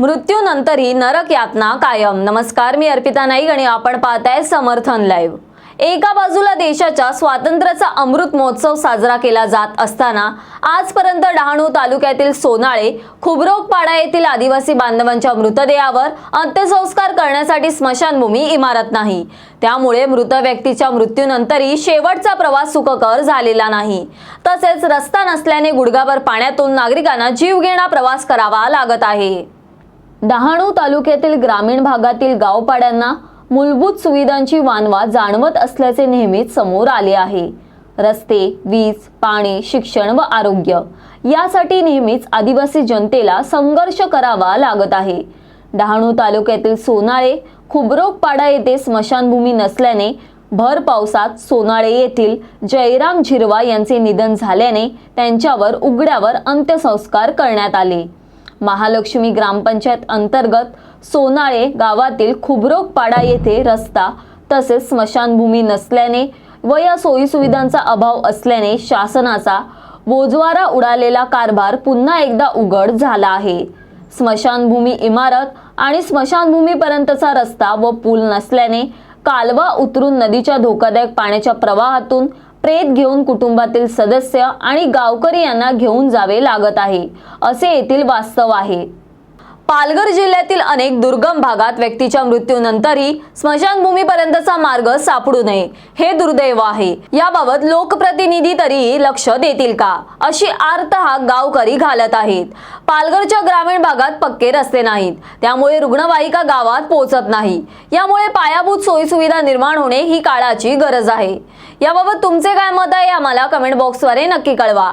मृत्यूनंतरही नरक यातना कायम. नमस्कार मी अर्पिता नाईक आणि आपण पाहताय समर्थन लाईव्ह. एका बाजूला देशाच्या स्वातंत्र्याचा अमृत महोत्सव साजरा केला जात असताना आजपर्यंत डहाणू तालुक्यातील सोनाळे खुबरोगपाडा येथील आदिवासी बांधवांच्या मृतदेहावर अंत्यसंस्कार करण्यासाठी स्मशानभूमी इमारत नाही. त्यामुळे मृत व्यक्तीच्या मृत्यूनंतरही शेवटचा प्रवास सुखकर झालेला नाही. तसेच रस्ता नसल्याने गुडघाभर पाण्यातून नागरिकांना जीवघेणा प्रवास करावा लागत आहे. डहाणू तालुक्यातील ग्रामीण भागातील गावपाड्यांना मूलभूत सुविधांची वानवा जाणवत असल्याचे नेहमीच समोर आले आहे. रस्ते वीज पाणी शिक्षण व आरोग्य यासाठी नेहमीच आदिवासी जनतेला संघर्ष करावा लागत आहे. डहाणू तालुक्यातील सोनाळे खुबरोगपाडा येथे स्मशानभूमी नसल्याने भर पावसात सोनाळे येथील जयराम झिरवा यांचे निधन झाल्याने त्यांच्यावर उघड्यावर अंत्यसंस्कार करण्यात आले. महालक्ष्मी ग्रामपंचायत अंतर्गत सोनाळे गावातील खुबरोकपाडा येथे रस्ता तसेच स्मशानभूमी नसल्याने व या सोयीसुविधांचा अभाव असल्याने शासनाचा बोजवारा उडालेला कारभार पुन्हा एकदा उघड झाला आहे. स्मशानभूमी इमारत आणि स्मशानभूमीपर्यंतचा रस्ता व पूल नसल्याने कालवा उतरून नदीच्या धोकादायक पाण्याच्या प्रवाहातून प्रेत घेऊन कुटुंबातील सदस्य आणि गावकरी यांना घेऊन जावे लागत आहे असे येथील वास्तव आहे. पालघर जिल्ह्यातील अनेक दुर्गम भागात व्यक्तीच्या मृत्यूनंतरही स्मशानभूमीपर्यंतचा मार्ग सापडू नये हे दुर्दैव आहे. याबाबत लोकप्रतिनिधी तरी लक्ष देतील का? अशी आर्त हा गावकरी घालत आहेत. पालघरच्या ग्रामीण भागात पक्के रस्ते नाहीत. त्यामुळे रुग्णवाहिका गावात पोहोचत नाही. यामुळे पायाभूत सोयीसुविधा निर्माण होणे ही काळाची गरज आहे. याबाबत तुमचे काय मत आहे? आम्हाला कमेंट बॉक्सद्वारे नक्की कळवा.